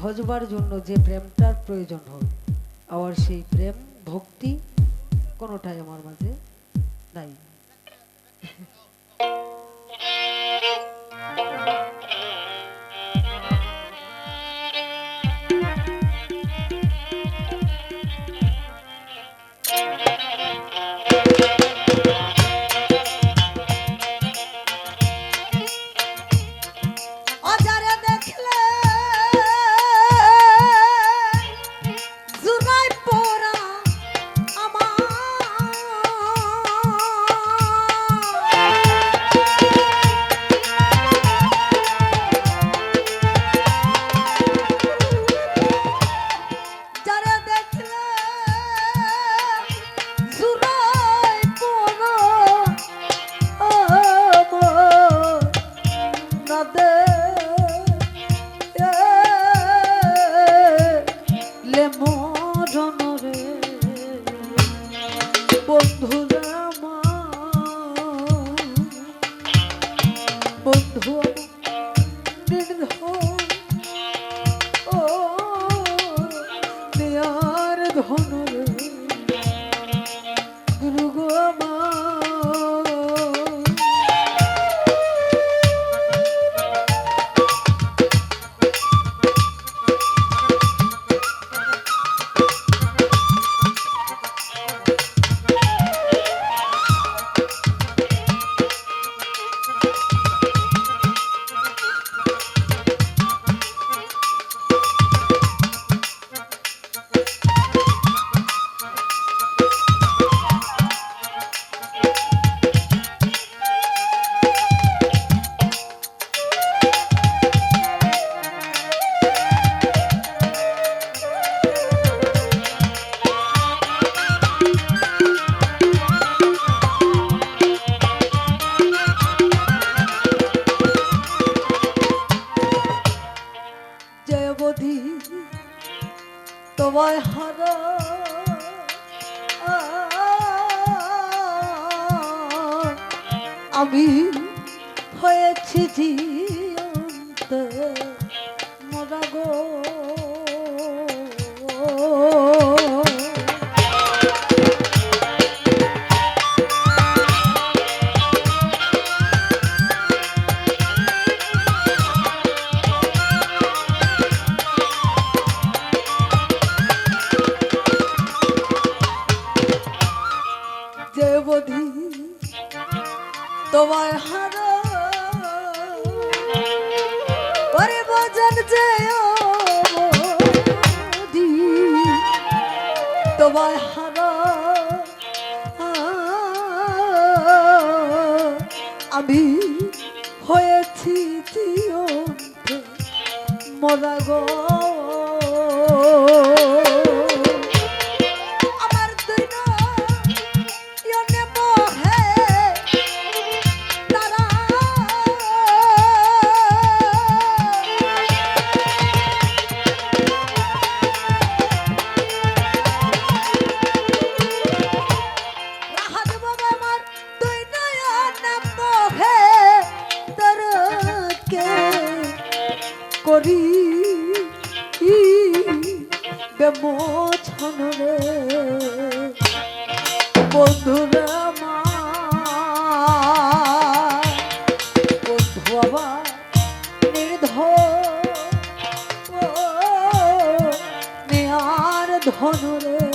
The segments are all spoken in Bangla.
ভজবার জন্য যে প্রেমটার প্রয়োজন হয় আবার সেই প্রেম ভক্তি কোনোটাই আমার মাঝে নাই। বন্ধুরা তোমায় হারা। আমি হয়েছি জিয়ন্ত করি বেমোছন রে বন্ধুরা আমার বন্ধু আবার নির্ধ নেয়ার ধন রে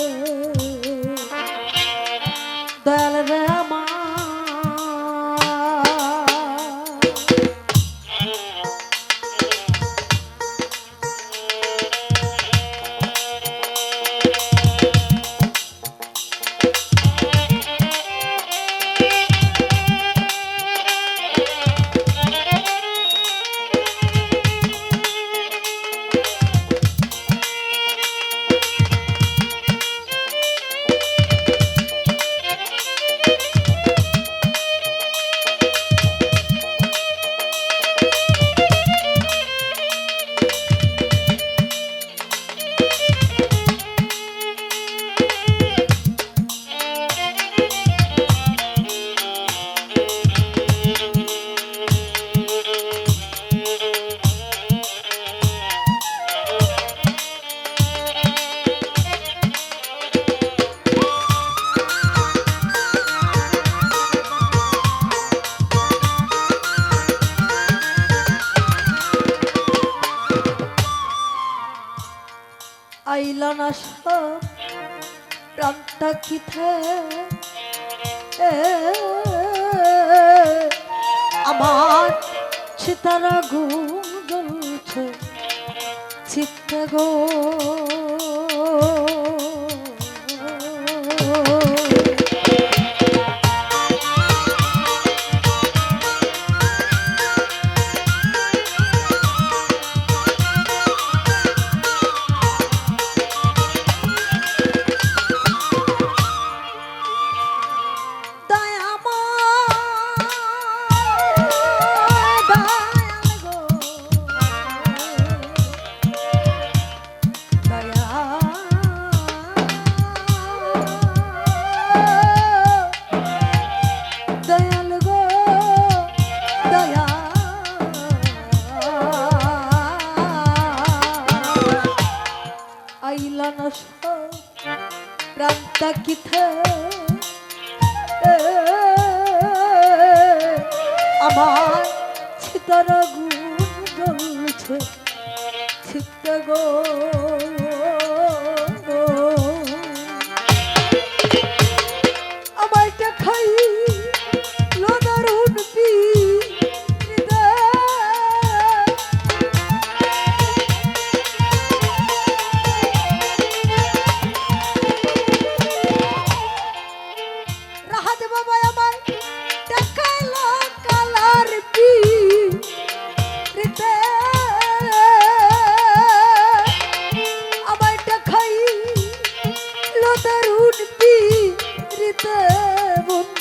আইলা না সব প্রান্তা কিথে আমার সীতারা ঘুম জ্বলছে গো। আইলা না প্রান্তা কিথে আমার শীতর গুণ জ্বলছে গো। আমারটা খাই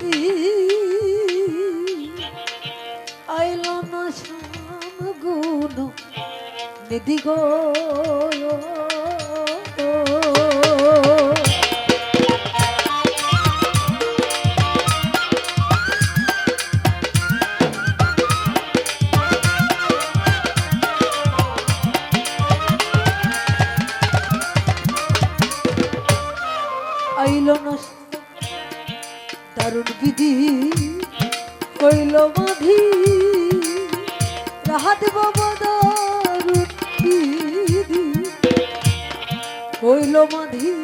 হইল আইল না শ্যাম গুণ নিধি গো। কইল মাধি রাহাত বাবা দারুণ বিধি কইল মাধি